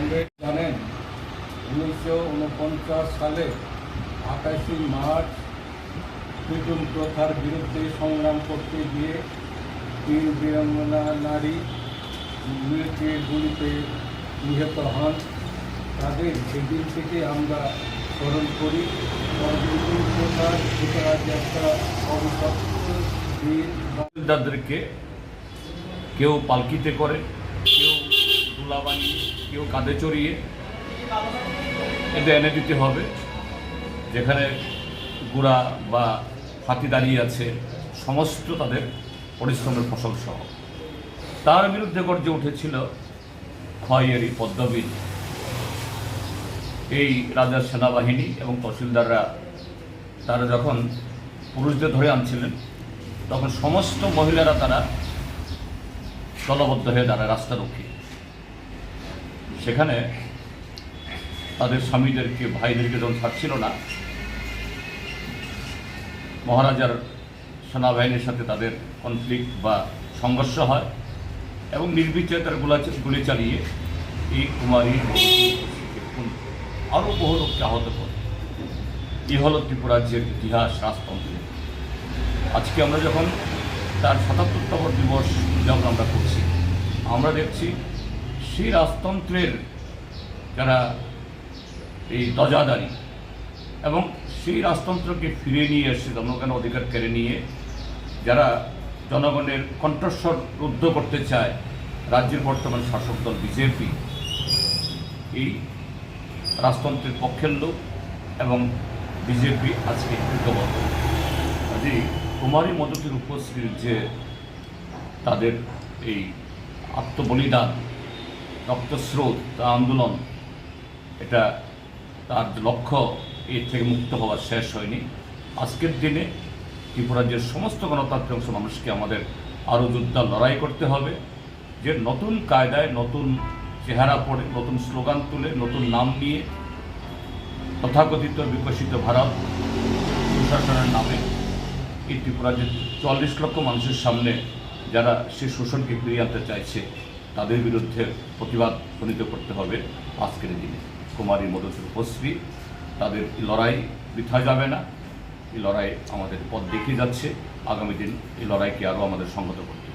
আম্বেদ জানেন, উনিশশো উনপঞ্চাশ সালে আঠাশে মার্চ পিটুন প্রথার বিরুদ্ধে সংগ্রাম করতে গিয়ে তিন বীরাঙ্গনা নারী মিলিটারি গুলিতে নিহত হন। তাদের সেদিন থেকে আমরা স্মরণ করি পিটুন প্রথার বা- কেউ পালকিতে করে। বানিয়ে কেউ কাঁধে চড়িয়ে এটা এনে দিতে হবে। যেখানে গুড়া বা হাতি দাঁড়িয়ে আছে, সমস্ত তাদের পরিশ্রমের ফসল সহ। তার বিরুদ্ধে গর্জে উঠেছিল খয়েরি পদ্মবিদ এই রাজার সেনাবাহিনী এবং তহসিলদাররা তারা যখন পুরুষদের ধরে আনছিলেন, তখন সমস্ত মহিলারা তারা দলবদ্ধ হয়ে দাঁড়ায় রাস্তারক্ষী সেখানে তাদের স্বামীদেরকে, ভাইদেরকে যখন থাকছিল না, মহারাজার সেনাবাহিনীর সাথে তাদের কনফ্লিক্ট বা সংঘর্ষ হয় এবং নির্বিচারে তারগুলা গুলি চালিয়ে এই কুমারী আরও বহু লোককে আহত করে। এই হল ত্রিপুরাজ্যের ইতিহাস, রাজতন্ত্র। আজকে আমরা যখন তার সাতাত্তরতম দিবস উদযাপন আমরা করছি, আমরা দেখছি সেই রাজতন্ত্রের যারা এই দজাদারি এবং সেই রাজতন্ত্রকে ফিরিয়ে নিয়ে এসে জনগণের অধিকার কেড়ে নিয়ে। যারা জনগণের কণ্ঠস্বর রুদ্ধ করতে চায়, রাজ্যের বর্তমান শাসক দল বিজেপি, এই রাজতন্ত্রের পক্ষের লোক এবং বিজেপি আজকে ঐক্যবদ্ধ। কাজেই কুমারী মদতের উপশ্রীর যে তাদের এই আত্মবলিদান রক্তস্রোত তা আন্দোলন, এটা তার লক্ষ্য, এর থেকে মুক্ত হওয়া শেষ হয়নি। আজকের দিনে ত্রিপুরাজ্যের সমস্ত গণতান্ত্রিক মানুষকে আমাদের আরও যোদ্ধা লড়াই করতে হবে। যে নতুন কায়দায় নতুন চেহারা পড়ে নতুন স্লোগান তুলে, নতুন নাম নিয়ে তথাকথিত বিকশিত ভারত সুশাসনের নামে এই ত্রিপুরাজ্যের চল্লিশ লক্ষ মানুষের সামনে যারা সে শোষণকে ফিরিয়ে আনতে চাইছে তাদের বিরুদ্ধে প্রতিবাদ খনিত করতে হবে আজকের দিনে। কুমারী মধুসূর তাদের লড়াই বৃথা যাবে না। এই লড়াই আমাদের পথ দেখিয়ে যাচ্ছে। আগামী দিন এই লড়াইকে আরও আমাদের সংগত করতে।